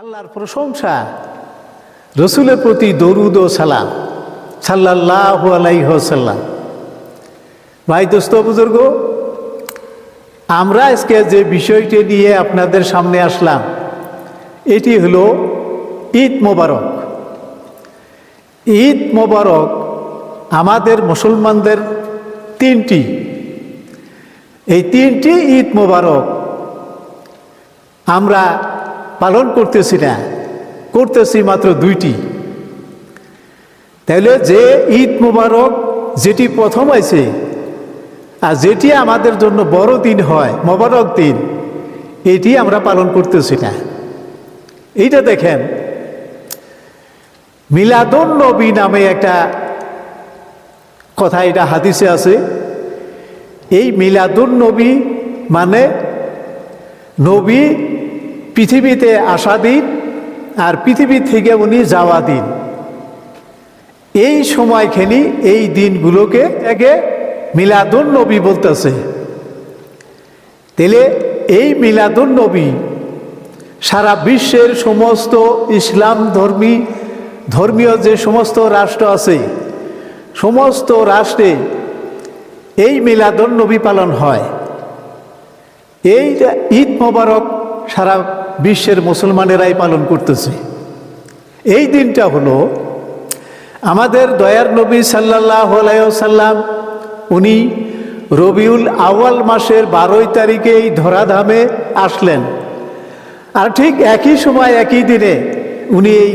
আল্লাহর প্রশংসা। রসুলের প্রতি দরুদ ও সালাম সাল্লাহ আলাইহসাল্লাম ভাই দোস্ত, বুজুর্গ, আমরা আজকে যে বিষয়টি নিয়ে আপনাদের সামনে আসলাম, এটি হলো ঈদ মোবারক। ঈদ মোবারক আমাদের মুসলমানদের তিনটি। এই তিনটি ঈদ মোবারক আমরা পালন করতেছি না। করতেছি মাত্র দুইটি। তাহলে যে ঈদ মুবারক যেটি প্রথম আছে আর যেটি আমাদের জন্য বড় দিন হয়, মোবারক দিন, এটি আমরা পালন করতেছি না। এইটা দেখেন, মিলাদুন নবী নামে একটা কথা, এটা হাদিসে আছে। এই মিলাদুন নবী মানে নবী পৃথিবীতে আসা দিন আর পৃথিবী থেকে উনি যাওয়া দিন। এই সময়খানি এই দিনগুলোকে একে মিলাদুন নবী বলতেছে। তাহলে এই মিলাদুন নবী সারা বিশ্বের সমস্ত ইসলাম ধর্মী, ধর্মীয় যে সমস্ত রাষ্ট্র আছে, সমস্ত রাষ্ট্রে এই মিলাদুন নবী পালন হয়। এই ঈদ মোবারক সারা বিশ্বের মুসলমানেরাই পালন করতেছে। এই দিনটা হলো আমাদের দয়ার নবী সাল্লাহ সাল্লাম উনি রবিউল আওয়াল মাসের বারোই তারিখে এই ধরাধামে আসলেন। আর ঠিক একই সময়, একই দিনে উনি এই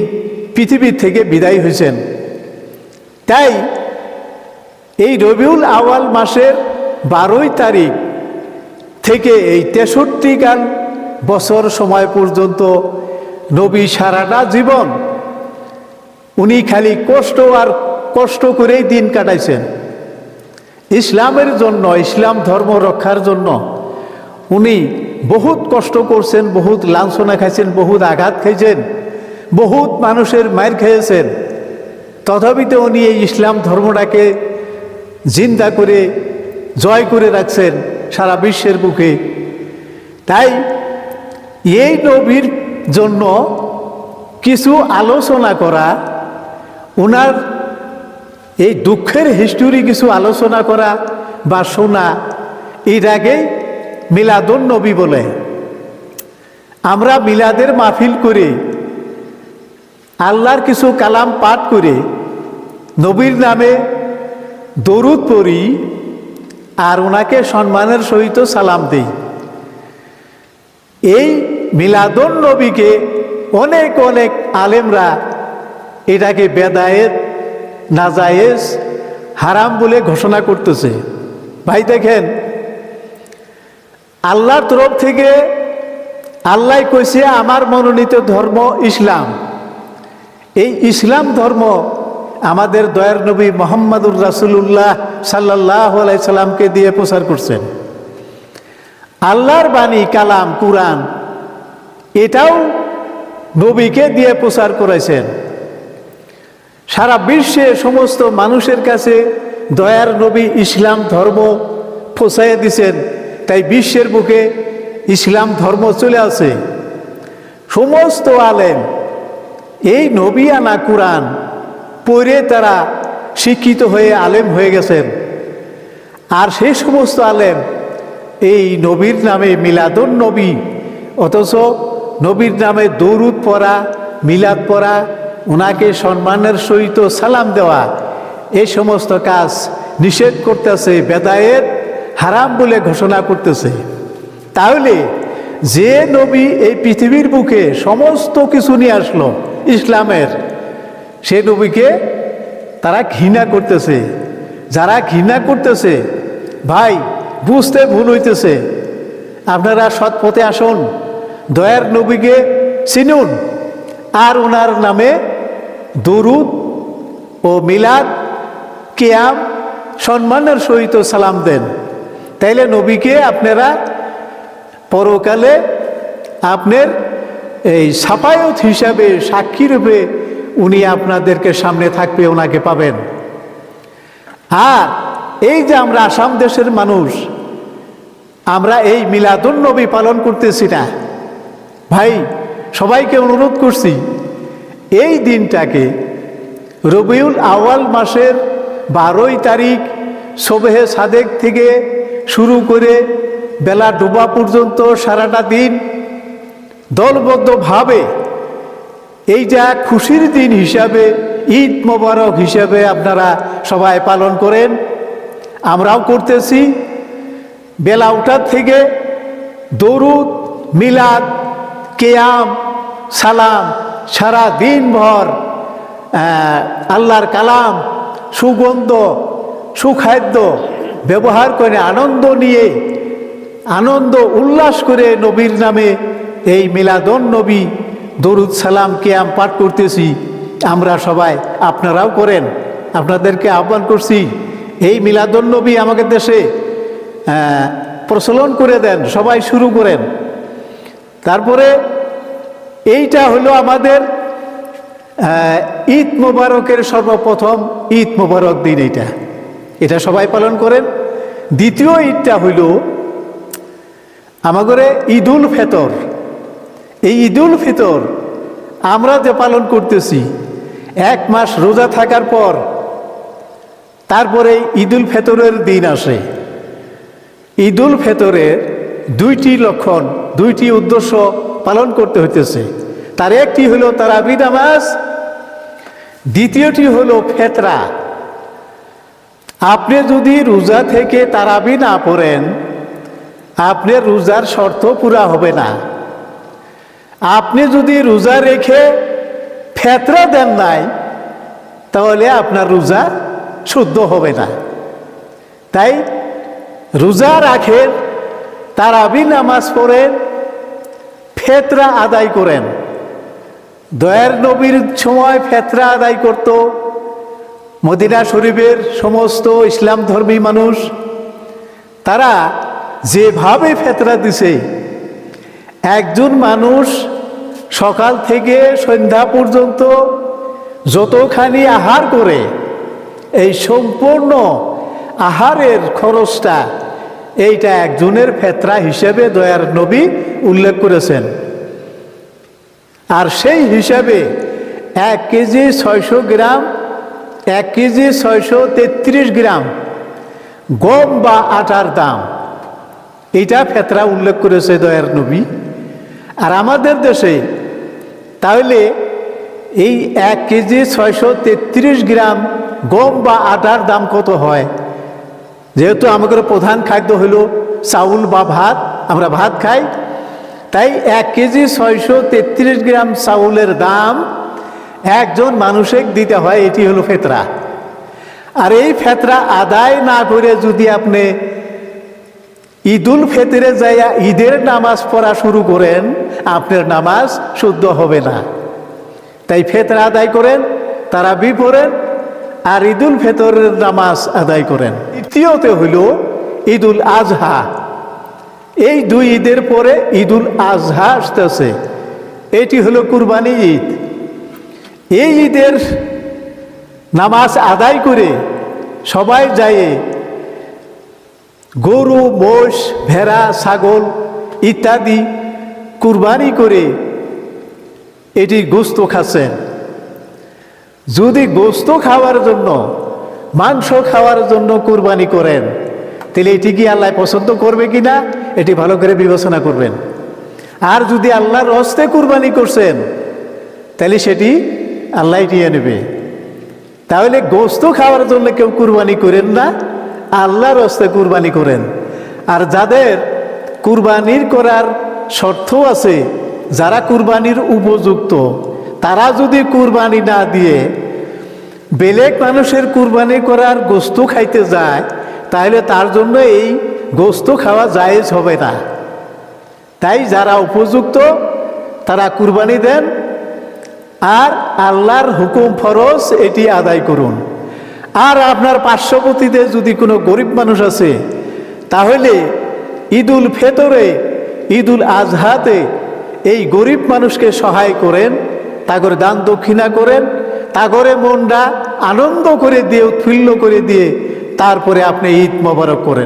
পৃথিবী থেকে বিদায় হয়েছেন। তাই এই রবিউল আওয়াল মাসের বারোই তারিখ থেকে এই তেষট্টি গান বছর সময় পর্যন্ত নবী সারাটা জীবন উনি খালি কষ্ট আর কষ্ট করেই দিন কাটাইছেন। ইসলামের জন্য, ইসলাম ধর্ম রক্ষার জন্য উনি বহুত কষ্ট করছেন, বহুত লাঞ্ছনা খাইছেন, বহুত আঘাত খাইছেন, বহুত মানুষের মায়ের খেয়েছেন। তথাপিতে উনি এই ইসলাম ধর্মটাকে জিন্দা করে, জয় করে রাখছেন সারা বিশ্বের বুকে। তাই এই নবীর জন্য কিছু আলোচনা করা ওনার এই দুঃখের হিস্টোরি কিছু আলোচনা করা বা শোনা, এর আগে মিলাদুন নবী বলে। আমরা মিলাদের মাহফিল করে, আল্লাহর কিছু কালাম পাঠ করে, নবীর নামে দরুদ পড়ি আর ওনাকে সম্মানের সহিত সালাম দেই। এই মিলাদুন নবীকে অনেক অনেক আলেমরা এটাকে বেদায়েত, নাজায়েজ, হারাম বলে ঘোষণা করতেছে। ভাই দেখেন, আল্লাহর তরফ থেকে আল্লাহ কইছে, আমার মনোনীত ধর্ম ইসলাম। এই ইসলাম ধর্ম আমাদের দয়ার নবী মোহাম্মদুর রাসুল্লাহ সাল্লাহ সাল্লামকে দিয়ে প্রচার করছেন। আল্লাহর বাণী, কালাম, কুরআন এটাও নবীকে দিয়ে প্রচার করেছেন। সারা বিশ্বে সমস্ত মানুষের কাছে দয়ার নবী ইসলাম ধর্ম ফোসাইয়া দিছেন, তাই বিশ্বের বুকে ইসলাম ধর্ম চলে আছে সমস্ত আলেম এই নবী আনা কোরআন পড়ে তারা শিক্ষিত হয়ে আলেম হয়ে গেছেন। আর সেই সমস্ত আলেম এই নবীর নামে মিলাদুন নবী, অথচ নবীর নামে দৌরুদ পড়া, মিলাদ পড়া ওনাকে সম্মানের সহিত সালাম দেওয়া, এই সমস্ত কাজ নিষেধ করতেছে, বেদায়েত হারাম বলে ঘোষণা করতেছে। তাহলে যে নবী এই পৃথিবীর বুকে সমস্ত কিছু নিয়ে আসলো, ইসলামের, সে নবীকে তারা ঘৃণা করতেছে। যারা ঘৃণা করতেছে, ভাই, বুঝতে ভুল হইতেছে। আপনারা সৎ পথে আসুন। দয়ার নবীকে চিনুন আর ওনার নামে দরুদ ও মিলাদ, কেয়াম, সম্মানের সহিত সালাম দেন। তাইলে নবীকে আপনারা পরকালে আপনার এই সাপায়ত হিসাবে সাক্ষী রূপে উনি আপনাদেরকে সামনে থাকবে ওনাকে পাবেন। আর এই যে আমরা আসাম দেশের মানুষ, আমরা এই মিলাদুন নবী পালন করতেছি না। ভাই, সবাইকে অনুরোধ করছি, এই দিনটাকে রবিউল আওয়াল মাসের বারোই তারিখ সবেহে সাদেক থেকে শুরু করে বেলা ডোবা পর্যন্ত সারাটা দিন দলবদ্ধভাবে এই যা খুশির দিন হিসাবে, ঈদ মোবারক হিসাবে আপনারা সবাই পালন করেন। আমরাও করতেছি। বেলা উঠার থেকে দরুদ, মিলাদ কেয়াম, সালাম, সারা দিনভর আল্লাহর কালাম, সুগন্ধ, সুখাদ্য ব্যবহার করে আনন্দ নিয়ে, আনন্দ উল্লাস করে নবীর নামে এই মিলাদন নবী দরুদ সালাম কেয়াম পাঠ করতেছি। আমরা সবাই আপনারাও করেন। আপনাদেরকে আহ্বান করছি, এই মিলাদন নবী আমাদের দেশে প্রচলন করে দেন, সবাই শুরু করেন। তারপরে এইটা হলো আমাদের ঈদ মোবারকের সর্বপ্রথম ঈদ মোবারক দিন এইটা। এটা সবাই পালন করেন। দ্বিতীয় ঈদটা হইল আমাদের ঈদুল ফেতর। এই ঈদুল ফিতর আমরা যে পালন করতেছি, এক মাস রোজা থাকার পর তারপরে ঈদুল ফেতরের দিন আসে। ঈদুল ফেতরের দুইটি লক্ষণ, দুইটি উদ্দেশ্য পালন করতে হইতেছে। তার একটি হলো তারাবি নামাজ দ্বিতীয়টি হলো ফেতরা। আপনি যদি রোজা থেকে তারাবি না পড়েন আপনার রোজার শর্ত পুরা হবে না। আপনি যদি রোজা রেখে ফেতরা দেন নাই, তাহলে আপনার রোজা শুদ্ধ হবে না। তাই রোজা রাখেন, তারাবি নামাজ পড়েন ফেতরা আদায় করেন। দয়ার নবীর সময় ফেতরা আদায় করত। মদিনা শরীফের সমস্ত ইসলাম ধর্মী মানুষ, তারা যেভাবে ফেতরা দিছে, একজন মানুষ সকাল থেকে সন্ধ্যা পর্যন্ত যতখানি আহার করে, এই সম্পূর্ণ আহারের খরচটা এইটা একজনের ফেতরা হিসেবে দয়ার নবী উল্লেখ করেছেন। আর সেই হিসাবে এক কেজি ছয়শো গ্রাম, এক কেজি ছয়শো তেত্রিশ গ্রাম গম বা আটার দাম। এইটা ফেতরা উল্লেখ করেছে দয়ার নবী। আর আমাদের দেশে তাহলে এই এক কেজি ছয়শো তেত্রিশ গ্রাম গম বা আটার দাম কত হয়? যেহেতু আমাদের প্রধান খাদ্য হলো চাউল বা ভাত, আমরা ভাত খাই। তাই এক কেজি ছয়শো তেত্রিশ গ্রাম চাউলের দাম একজন মানুষের দিতে হয়, এটি হলো ফেতরা। আর এই ফেতরা আদায় না করে যদি আপনি ঈদুল ফেতরে যাইয়া ঈদের নামাজ পড়া শুরু করেন, আপনার নামাজ শুদ্ধ হবে না। তাই ফেতরা আদায় করেন তারা বি পড়েন আর ঈদুল ফেতরের নামাজ আদায় করেন। তৃতীয়তে হইল ঈদুল আজহা। এই দুই ঈদের পরে ঈদুল আজহা আসতেছে। এটি হলো কুরবানি ঈদ। এই ঈদের নামাজ আদায় করে সবাই যায় গরু, মোষ, ভেড়া, ছাগল ইত্যাদি কুরবানি করে এটি গোস্ত খাচ্ছেন। যদি গোস্ত খাওয়ার জন্য, মাংস খাওয়ার জন্য কুরবানি করেন, তাহলে এটি কি আল্লাহ পছন্দ করবে কি না? এটি ভালো করে বিবেচনা করবেন। আর যদি আল্লাহর হস্তে কুরবানি করছেন, তাহলে সেটি আল্লাহ নিয়ে নেবে। তাহলে গোস্ত খাওয়ার জন্য কেউ কুরবানি করেন না, আল্লাহর হস্তে কুরবানি করেন। আর যাদের কুরবানির করার শর্ত আছে, যারা কুরবানির উপযুক্ত তারা যদি কুরবানি না দিয়ে বেলেগ মানুষের কুরবানি করার গোস্ত খাইতে যায়, তাহলে তার জন্য এই গোস্ত খাওয়া জায়েজ হবে না। তাই যারা উপযুক্ত, তারা কুরবানি দেন আর আল্লাহর হুকুম ফরজ, এটি আদায় করুন। আর আপনার পার্শ্ববর্তীতে যদি কোনো গরিব মানুষ আছে, তাহলে ঈদুল ফেতরে, ঈদুল আজহাতে এই গরিব মানুষকে সহায় করেন। তা দান দক্ষিণা করেন তা করে মনটা আনন্দ করে দিয়ে, উৎফুল্ল করে দিয়ে, তারপরে আপনি ঈদ মোবারক করেন।